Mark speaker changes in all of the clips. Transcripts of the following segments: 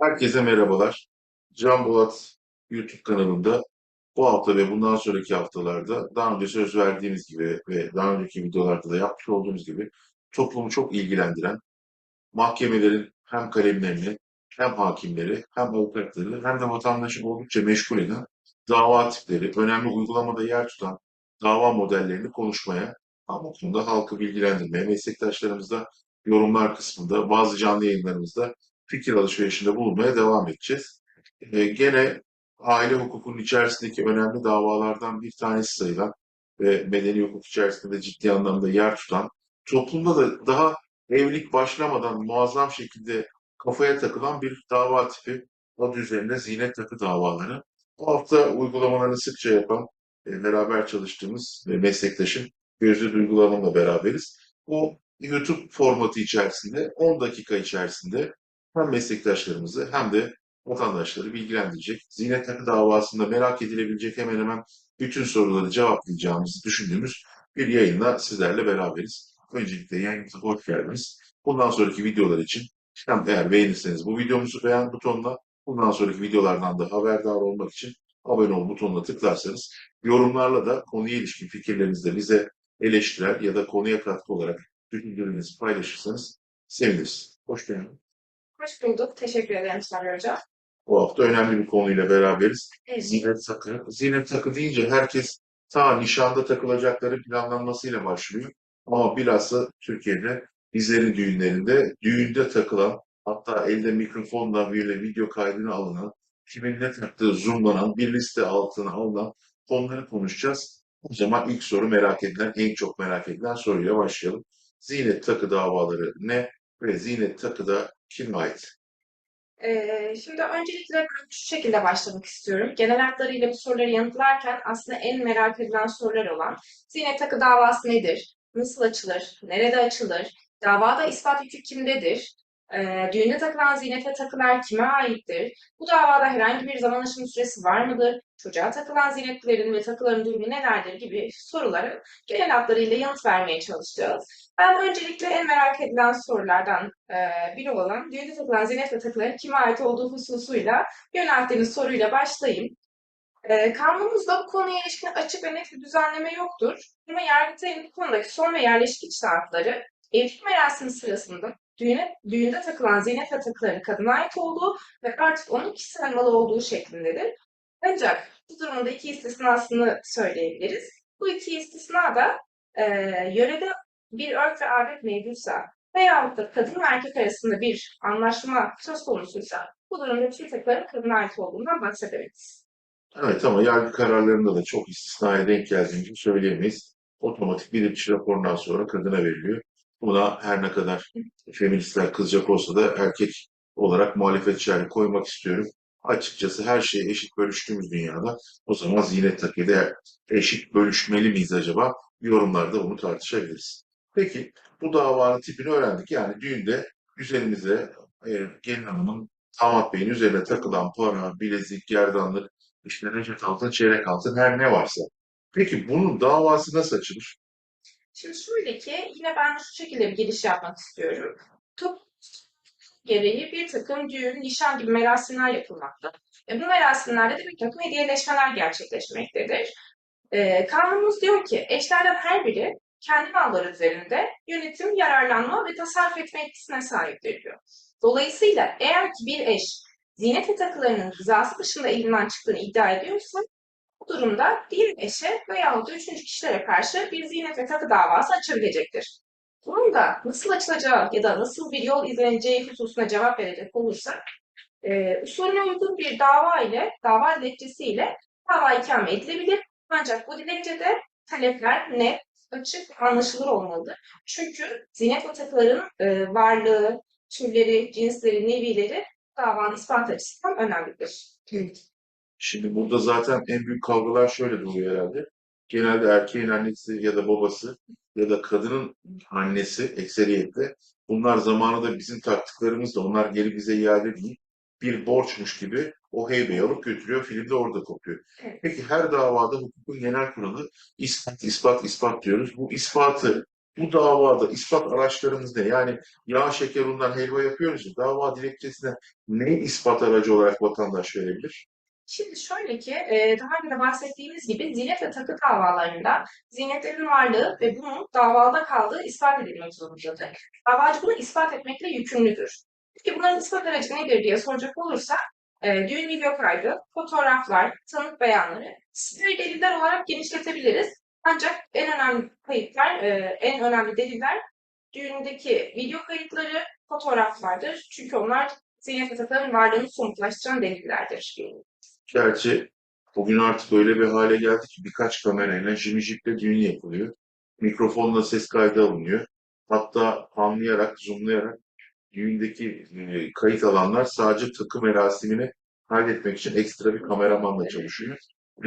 Speaker 1: Herkese merhabalar. Can Bolat YouTube kanalında bu hafta ve bundan sonraki haftalarda daha önce söz verdiğimiz gibi ve daha önceki videolarda da yapmış olduğumuz gibi toplumu çok ilgilendiren mahkemelerin hem kalemlerini hem hakimleri hem avukatları hem de vatandaşı oldukça meşgul eden dava tipleri, önemli uygulamada yer tutan dava modellerini konuşmaya, ama konuda halkı bilgilendirmeye, meslektaşlarımızla yorumlar kısmında, bazı canlı yayınlarımızda fikir alışverişinde bulunmaya devam edeceğiz. Ee, gene aile hukukunun içerisindeki önemli davalardan bir tanesi sayılan ve medeni hukuk içerisinde de ciddi anlamda yer tutan, toplumda da daha evlilik başlamadan muazzam şekilde kafaya takılan bir dava tipi. Adı üzerinde zinet takı davaları. Bu hafta uygulamalarını sıkça yapan, e, beraber çalıştığımız e, meslektaşım Gözde Duygu Hanım'la beraberiz. Bu YouTube formatı içerisinde 10 dakika içerisinde hem meslektaşlarımızı hem de vatandaşları bilgilendirecek, zinet takı davasında merak edilebilecek hemen hemen bütün soruları cevaplayacağımızı düşündüğümüz bir yayınla sizlerle beraberiz. Öncelikle yayınımıza hoş geldiniz. Bundan sonraki videolar için hem eğer beğenirseniz bu videomuzu beğen butonuna, bundan sonraki videolardan da haberdar olmak için abone ol butonuna tıklarsanız yorumlarla da konuya ilişkin fikirlerinizle bize eleştirel ya da konuya katkı olarak düşüncelerinizi paylaşırsanız seviniriz. Hoş geldin.
Speaker 2: Hoş bulduk. Teşekkür ederim Sarı Hocam.
Speaker 1: Bu hafta önemli bir konuyla beraberiz.
Speaker 2: Evet.
Speaker 1: Zinet takı. Zinet takı deyince herkes ta nişanda takılacakları planlanmasıyla başlıyor. Ama bilhassa Türkiye'de bizlerin düğünlerinde düğünde takılan hatta elde mikrofonla böyle video kaydını alınan kimin ne taktığı zoomlanan bir liste altına alınan konuları konuşacağız. O zaman ilk soru merak edilen, en çok merak edilen soruyla başlayalım. Zinet takı davaları ne ve zinet takıda kime ait?
Speaker 2: Ee, şimdi öncelikle şu şekilde başlamak istiyorum. Genel hatlarıyla bu soruları yanıtlarken aslında en merak edilen sorular olan zinet takı davası nedir? Nasıl açılır? Nerede açılır? Davada ispat yükü kimdedir? Ee, düğünde takılan ziynete takılar kime aittir? Bu davada herhangi bir zaman aşımı süresi var mıdır? Çocuğa takılan ziynetlerin ve takıların durumu nelerdir gibi soruları genel hatlarıyla yanıt vermeye çalışacağız. Ben öncelikle en merak edilen sorulardan eee, biri olan düğünde takılan ziynet ve takıların kime ait olduğu hususuyla yönelttiğiniz soruyla başlayayım. Eee kanunumuzda bu konuya ilişkin açık ve net bir düzenleme yoktur. Ama Yargıtay'ın bu konudaki son ve yerleşik içtihatları evlilik merasimi sırasında düğüne, düğünde takılan ziynet ve takıların kadına ait olduğu ve artık onun kişisel malı olduğu şeklindedir. Ancak bu durumda iki istisnasını söyleyebiliriz. Bu iki istisna da eee yörede bir örf ve adet mevcutsa veyahut da kadın ve erkek arasında bir anlaşma söz konusuysa bu durumda takıların kadına ait olduğundan bahsedebiliriz.
Speaker 1: Evet ama yargı kararlarında da çok istisnaya denk geldiğini söyleyemeyiz. Otomatik bilirkişi raporundan sonra kadına veriliyor. Buna her ne kadar feministler kızacak olsa da erkek olarak muhalefet şerhi koymak istiyorum. Açıkçası her şeyi eşit bölüştüğümüz dünyada o zaman zinet takıyı da eşit bölüşmeli miyiz acaba? Yorumlarda bunu tartışabiliriz. Peki bu davanın tipini öğrendik. Yani düğünde üzerimize e, gelin hanımın damat beyin üzerine takılan para, bilezik, gerdanlık, işte reçet altın, çeyrek altın her ne varsa. Peki bunun davası nasıl açılır?
Speaker 2: Şimdi şöyle ki yine ben şu şekilde bir giriş yapmak istiyorum. Top gereği bir takım düğün, nişan gibi merasimler yapılmakta. Ve bu merasimlerde de bir takım hediyeleşmeler gerçekleşmektedir. Ee, kanunumuz diyor ki eşlerden her biri kendi malları üzerinde yönetim, yararlanma ve tasarruf etme etkisine sahiptir diyor. Dolayısıyla eğer ki bir eş ziynet ve takılarının rızası dışında elinden çıktığını iddia ediyorsa bu durumda diğer eşe veyahut da üçüncü kişilere karşı bir ziynet ve takı davası açabilecektir. Bunun da nasıl açılacağı ya da nasıl bir yol izleneceği hususuna cevap verecek olursak, e, usulüne uygun bir dava ile, dava dilekçesi ile dava ikame edilebilir. Ancak bu dilekçede talepler net, açık, anlaşılır olmalıdır. Çünkü ziynet ve takıların e, varlığı, türleri, cinsleri, nevileri davanın ispat açısından önemlidir.
Speaker 1: Şimdi burada zaten en büyük kavgalar şöyle duruyor herhalde. Genelde erkeğin annesi ya da babası ya da kadının annesi ekseriyetle bunlar zamanında bizim taktıklarımızla onlar geri bize iade değil bir borçmuş gibi o heybeyi alıp götürüyor. Filmde orada kopuyor.
Speaker 2: Evet.
Speaker 1: Peki her davada hukukun genel kuralı ispat, ispat, ispat diyoruz. Bu ispatı bu davada ispat araçlarımız ne? Yani yağ şeker undan helva yapıyoruz ya dava dilekçesine ne ispat aracı olarak vatandaş verebilir?
Speaker 2: Şimdi şöyle ki, daha önce bahsettiğimiz gibi zinet ve takı davalarında zinetlerin varlığı ve bunun davada kaldığı ispat edilmek zorundadır. Davacı bunu ispat etmekle yükümlüdür. Peki bunların ispat aracı nedir diye soracak olursak, e, düğün video kaydı, fotoğraflar, tanık beyanları, sivil deliller olarak genişletebiliriz. Ancak en önemli kayıtlar, en önemli deliller düğündeki video kayıtları, fotoğraflardır. Çünkü onlar zinet ve takıların varlığını somutlaştıran delillerdir.
Speaker 1: Gerçi bugün artık öyle bir hale geldi ki birkaç kamerayla jimmy düğün yapılıyor. Mikrofonla ses kaydı alınıyor. Hatta anlayarak, zoomlayarak düğündeki e, kayıt alanlar sadece takı merasimini kaydetmek için ekstra bir kameramanla çalışıyor. E,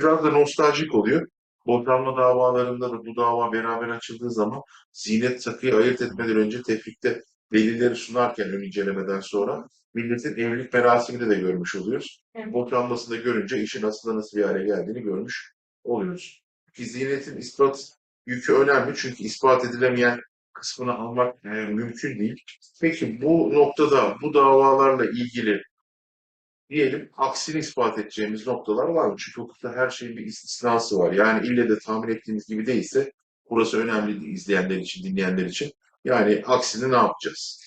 Speaker 1: biraz da nostaljik oluyor. Boşanma davalarında da bu dava beraber açıldığı zaman zinet takıyı ayırt etmeden önce tefrikte delilleri sunarken ön incelemeden sonra milletin evlilik merasimini de görmüş oluyoruz.
Speaker 2: Evet.
Speaker 1: Boşanmasını görünce işin aslında nasıl bir hale geldiğini görmüş oluyoruz. Ki ziynetin ispat yükü önemli çünkü ispat edilemeyen kısmını almak e, mümkün değil. Peki bu noktada bu davalarla ilgili diyelim aksini ispat edeceğimiz noktalar var mı? Çünkü hukukta her şeyin bir istisnası var. Yani ille de tahmin ettiğimiz gibi değilse burası önemli izleyenler için, dinleyenler için. Yani aksini ne yapacağız?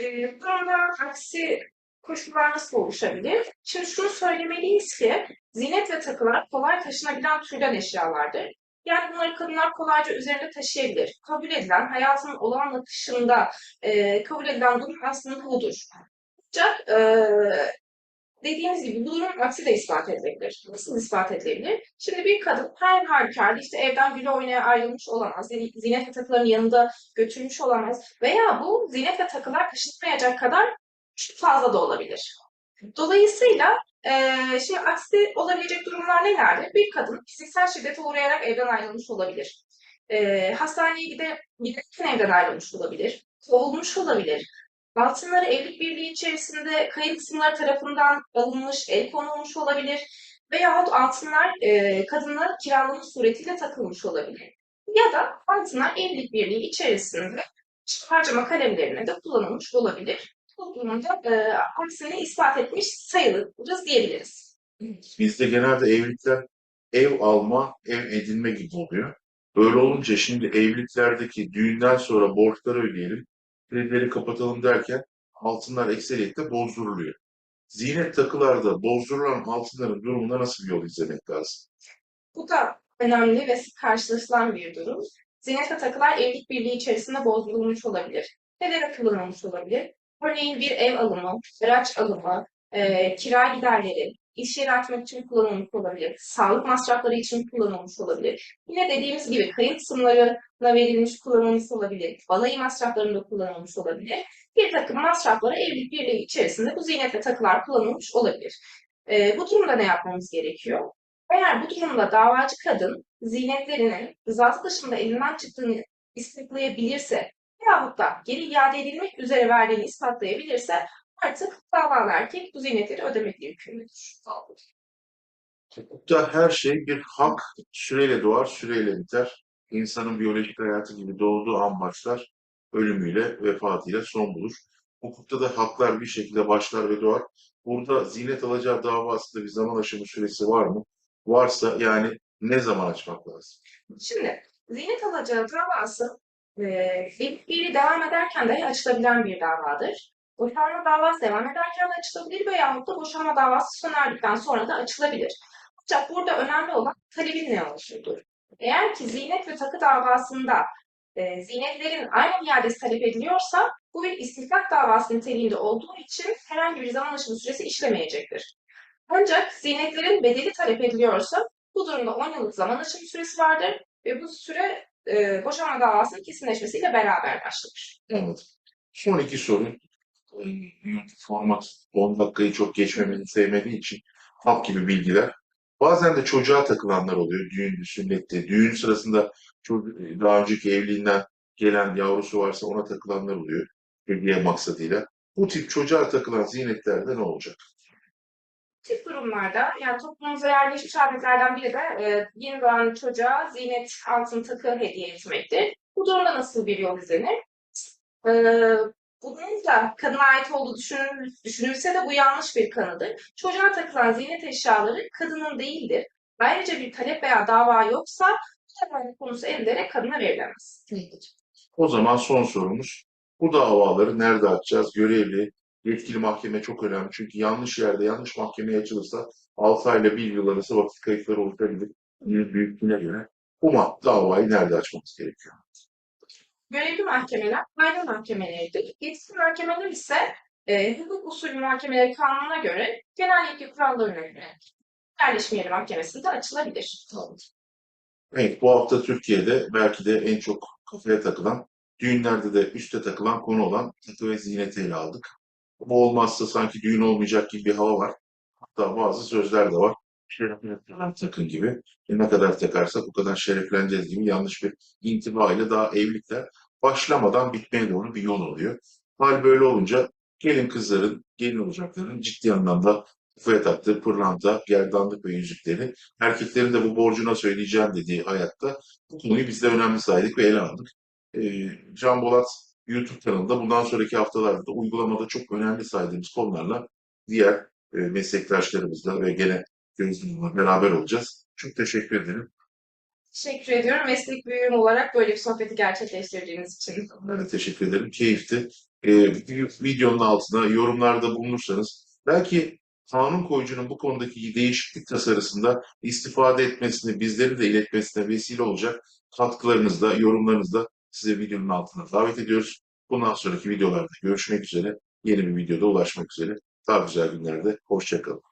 Speaker 2: Ee, bu durumda aksi koşullar nasıl oluşabilir? Şimdi şunu söylemeliyiz ki zinet ve takılar kolay taşınabilen türden eşyalardır. Yani bunları kadınlar kolayca üzerinde taşıyabilir. Kabul edilen, hayatın olağan akışında e, kabul edilen durum aslında budur. Ancak e, dediğimiz gibi bu durum aksi de ispat edilebilir. Nasıl ispat edilebilir? Şimdi bir kadın her halükarda işte evden güle oynaya ayrılmış olamaz. Zinet ve takıların yanında götürmüş olamaz. Veya bu zinet ve takılar taşınmayacak kadar fazla da olabilir. Dolayısıyla eee, şimdi aksi olabilecek durumlar nelerdir? Bir kadın fiziksel şiddete uğrayarak evden ayrılmış olabilir. Eee, hastaneye gide, giderken evden ayrılmış olabilir. Kovulmuş olabilir. Altınları evlilik birliği içerisinde kayıp isimler tarafından alınmış, el konulmuş olabilir. Veyahut altınlar eee kadına kiralama suretiyle takılmış olabilir. Ya da altınlar evlilik birliği içerisinde harcama kalemlerine de kullanılmış olabilir. Durumda e, aksini ispat etmiş sayılırız diyebiliriz.
Speaker 1: Bizde genelde evlilikler ev alma, ev edinme gibi oluyor. Böyle olunca şimdi evliliklerdeki düğünden sonra borçları ödeyelim, kredileri kapatalım derken altınlar ekseriyette bozduruluyor. Ziynet takılarda bozdurulan altınların durumunda nasıl bir yol izlemek lazım?
Speaker 2: Bu da önemli ve karşılaşılan bir durum. Zinet ve takılar evlilik birliği içerisinde bozdurulmuş olabilir. Nelere kullanılmış olabilir? Örneğin bir ev alımı, araç alımı, e, kira giderleri, iş yeri açmak için kullanılmış olabilir, sağlık masrafları için kullanılmış olabilir. Yine dediğimiz gibi kayıt kısımlarına verilmiş kullanılmış olabilir, balayı masraflarında kullanılmış olabilir. Bir takım masraflara evlilik birliği içerisinde bu zinet ve takılar kullanılmış olabilir. E, bu durumda ne yapmamız gerekiyor? Eğer bu durumda davacı kadın zinetlerinin rızası dışında elinden çıktığını ispatlayabilirse veyahut da geri iade edilmek üzere verdiğini ispatlayabilirse artık davalı erkek bu zinetleri ödemekle yükümlüdür.
Speaker 1: Hukukta her şey bir hak, süreyle doğar, süreyle biter. İnsanın biyolojik hayatı gibi doğduğu an başlar, ölümüyle, vefatıyla son bulur. Hukukta da haklar bir şekilde başlar ve doğar. Burada zinet alacağı davasında bir zaman aşımı süresi var mı? Varsa yani ne zaman açmak lazım?
Speaker 2: Şimdi zinet alacağı davası e, evlilik birliği devam ederken dahi açılabilen bir davadır. Boşanma davası devam ederken de açılabilir veyahut da boşanma davası sona erdikten sonra da açılabilir. Ancak burada önemli olan talebin ne oluşudur. Eğer ki zinet ve takı davasında e, zinetlerin aynı iadesi talep ediliyorsa bu bir istihkak davası niteliğinde olduğu için herhangi bir zaman aşımı süresi işlemeyecektir. Ancak zinetlerin bedeli talep ediliyorsa bu durumda 10 yıllık zaman aşımı süresi vardır ve bu süre e, boşanma davasının kesinleşmesiyle beraber başlar.
Speaker 1: Anladım. Son iki soru. Format 10 dakikayı çok geçmemeni sevmediği için hap gibi bilgiler. Bazen de çocuğa takılanlar oluyor. Düğün, sünnette. Düğün sırasında daha önceki evliliğinden gelen yavrusu varsa ona takılanlar oluyor. Hediye maksadıyla. Bu tip çocuğa takılan ziynetlerde ne olacak?
Speaker 2: Tip durumlarda yani toplumumuza yerleşmiş adetlerden biri de e, yeni doğan çocuğa zinet altın takı hediye etmektir. Bu durumda nasıl bir yol izlenir? Ee, bunun da kadına ait olduğu düşünül, düşünülse de bu yanlış bir kanıdır. Çocuğa takılan ziynet eşyaları kadının değildir. Ayrıca bir talep veya dava yoksa bu konusu edilerek kadına verilemez.
Speaker 1: O zaman son sorumuz. Bu davaları nerede açacağız? Görevli, yetkili mahkeme çok önemli. Çünkü yanlış yerde, yanlış mahkemeye açılırsa 6 ayla 1 yıl arası vakit kayıpları oluşabilir. Bir büyüklüğüne göre. Bu ma- davayı nerede açmamız gerekiyor?
Speaker 2: Görevli mahkemeler ayrı mahkemeleridir. Yetkili mahkemeler ise e, hukuk usulü muhakemeleri kanununa göre genel yetki kurallarına göre yerleşim yeri mahkemesinde açılabilir.
Speaker 1: Evet, bu hafta Türkiye'de belki de en çok kafaya takılan, düğünlerde de üste takılan konu olan takı ve ziyneti ele aldık. Bu olmazsa sanki düğün olmayacak gibi bir hava var. Hatta bazı sözler de var. Şereflendiren takın gibi. E ne kadar takarsak o kadar şerefleneceğiz gibi yanlış bir intiba ile daha evlilikler başlamadan bitmeye doğru bir yol oluyor. Hal böyle olunca gelin kızların, gelin olacakların ciddi anlamda kafaya taktığı pırlanta, gerdanlık ve yüzükleri erkeklerin de bu borcuna söyleyeceğim dediği hayatta bu konuyu biz de önemli saydık ve ele aldık. Ee, Can Bolat YouTube kanalında bundan sonraki haftalarda da uygulamada çok önemli saydığımız konularla diğer e, meslektaşlarımızla ve gene gözlemle beraber olacağız. Çok teşekkür ederim.
Speaker 2: Teşekkür ediyorum. Meslek büyüğüm olarak böyle bir sohbeti gerçekleştirdiğiniz için.
Speaker 1: Ben de teşekkür ederim. Keyifti. Ee, videonun altına yorumlarda bulunursanız belki kanun koyucunun bu konudaki değişiklik tasarısında istifade etmesini, bizleri de iletmesine vesile olacak katkılarınızla, yorumlarınızla size videonun altına davet ediyoruz. Bundan sonraki videolarda görüşmek üzere. Yeni bir videoda ulaşmak üzere. Daha güzel günlerde. Hoşçakalın.